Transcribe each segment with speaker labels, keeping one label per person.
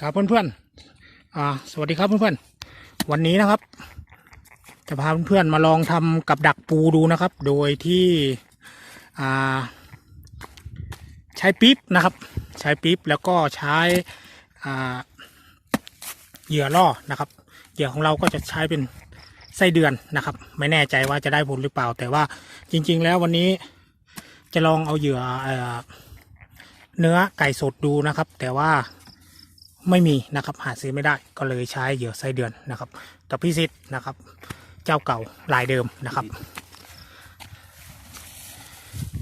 Speaker 1: ครับเพื่อนๆอ่า สวัสดีครับเพื่อนๆ วันนี้นะครับ จะพาเพื่อนๆมาลองทำกับดักปูดูนะครับ โดยที่อ่าใช้ปี๊บนะครับ ใช้ปี๊บแล้วก็ใช้อ่าเหยื่อล่อนะครับ เหยื่อของเราก็จะใช้เป็นไส้เดือนนะครับ ไม่แน่ใจว่าจะได้ผลหรือเปล่า แต่ว่าจริง ๆ แล้ววันนี้จะลองเอาเหยื่ออเนื้อไก่สดดูนะครับ แต่ว่า ไม่มีนะครับ หาซื้อไม่ได้ก็เลยใช้เหยื่อไส้เดือนนะครับต่อพิสิทธิ์นะครับ เจ้าเก่าลายเดิมนะครับ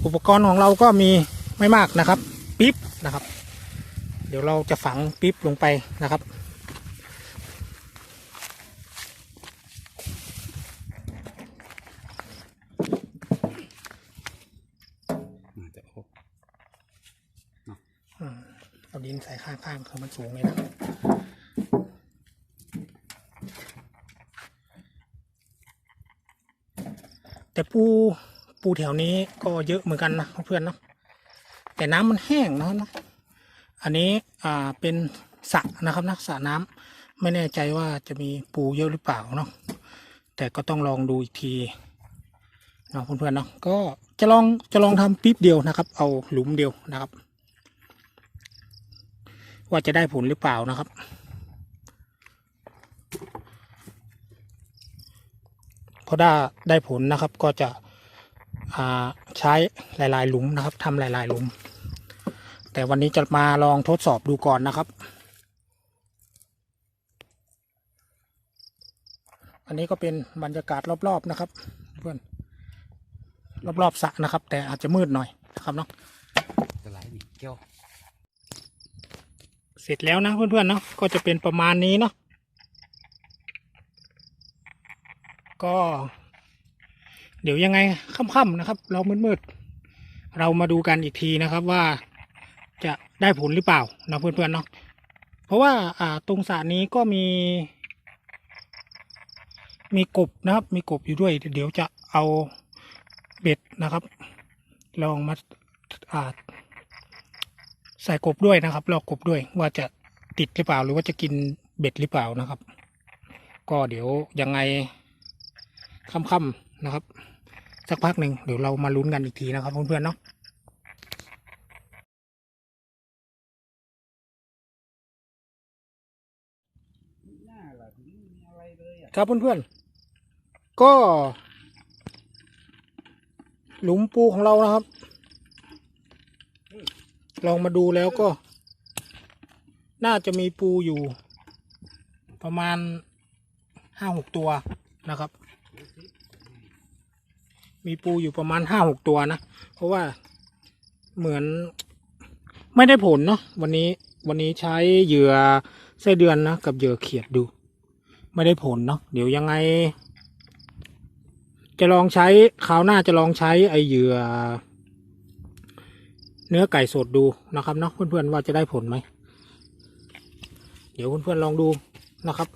Speaker 1: อุปกรณ์ของเราก็มีไม่มากนะครับ ปิ๊บนะครับ เดี๋ยวเราจะฝังปิ๊บลงไปนะครับ
Speaker 2: น่าจะโอ้
Speaker 1: เอา ดินใส่ข้างๆคือมันสูงเลยนะแต่ปูปูแถวนี้ก็เยอะเหมือนกันนะเพื่อนเนาะแต่น้ำมันแห้งเนาะเนาะอันนี้อ่าเป็นสระนะครับนะสระน้ำไม่แน่ใจว่าจะมีปูเยอะหรือเปล่าเนาะแต่ก็ต้องลองดูอีกทีเนาะเพื่อนๆเนาะก็จะลองจะลองทำปิ๊บเดียวนะครับ เอาหลุมเดียวนะครับ ว่าจะได้ผลหรือเปล่านะครับ พอได้ได้ผลนะครับก็จะใช้หลาย ๆ หลุมนะครับทำหลาย ๆ หลุม แต่วันนี้จะมาลองทดสอบดูก่อนนะครับอันนี้ก็เป็นบรรยากาศรอบๆนะครับเพื่อนรอบๆสระนะครับ แต่อาจจะมืดหน่อยนะครับเนาะ
Speaker 2: จะไหลดิเกี้ยว
Speaker 1: เสร็จแล้วนะเพื่อนๆเนาะก็จะเป็นประมาณนี้เนาะก็ เดี๋ยวยังไงค่ำๆนะครับ เรามืดๆเรามาดูกันอีกทีนะครับว่าจะได้ผลหรือเปล่านะเพื่อนๆเนาะเพราะว่าอ่าตรงสระนี้ก็มี มีกบนะครับ มีกบอยู่ด้วย เดี๋ยวจะเอาเบ็ดนะครับ ลองมาอ่า ใส่กบด้วยนะครับลอกกบด้วยว่าจะติดหรือเปล่าหรือว่าจะกินเบ็ดหรือเปล่านะครับ ก็เดี๋ยวยังไงค่ำๆนะครับ สักพักหนึ่งเดี๋ยวเรามาลุ้นกันอีกทีนะครับเพื่อนๆเนาะครับเพื่อนๆก็ หลุมปูของเรานะครับ ลองมาดูแล้วก็ น่าจะมีปูอยู่ ประมาณห้าหกตัวนะครับ มีปูอยู่ประมาณห้าหกตัวนะ เพราะว่าเหมือนไม่ได้ผลเนาะวันนี้วันนี้ใช้เหยื่อไส้เดือนนะ กับเหยื่อเขียดดู ไม่ได้ผลเนาะเดี๋ยวยังไง จะลองใช้คราวหน้าจะลองใช้ไอเหยื่อ เนื้อไก่สดดูนะครับเนาะเพื่อนๆว่าจะได้ผลไหม เดี๋ยวเพื่อนๆลองดูนะครับ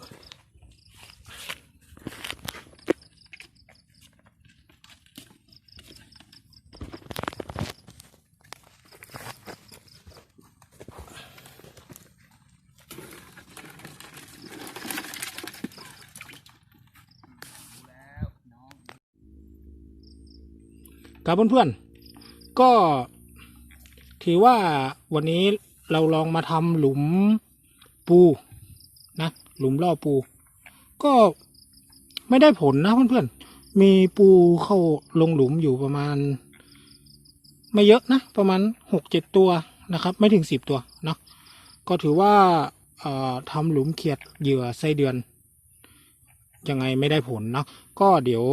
Speaker 1: ครับเพื่อนๆก็ ถือว่าวันนี้เราลองมาทำหลุมปูนะ หลุมล่อปู ก็ไม่ได้ผลนะเพื่อนๆ มีปูเข้าลงหลุมอยู่ประมาณ ไม่เยอะนะ ประมาณหกเจ็ดตัวนะครับ ไม่ถึงสิบตัวเนาะก็ถือว่าทำหลุมเขียดเหยื่อไส้เดือน ยังไงไม่ได้ผลเนาะก็เดี๋ยว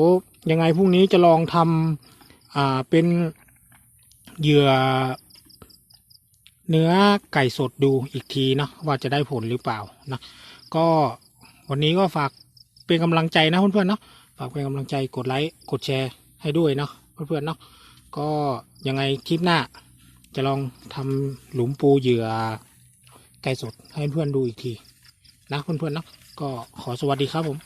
Speaker 1: ยังไงพรุ่งนี้จะลองทำอ่าเป็นเหยื่อ เนื้อไก่สดดูอีกทีเนาะว่าจะได้ผลหรือเปล่านะก็วันนี้ก็ฝากเป็นกำลังใจนะเพื่อนๆเนาะฝากเป็นกำลังใจกดไลค์กดแชร์ให้ด้วยเนาะเพื่อนๆเนาะก็ยังไงคลิปหน้า จะลองทำหลุมปูเหยื่อไก่สดให้เพื่อนดูอีกทีนะเพื่อนๆเนาะก็ขอสวัสดีครับผม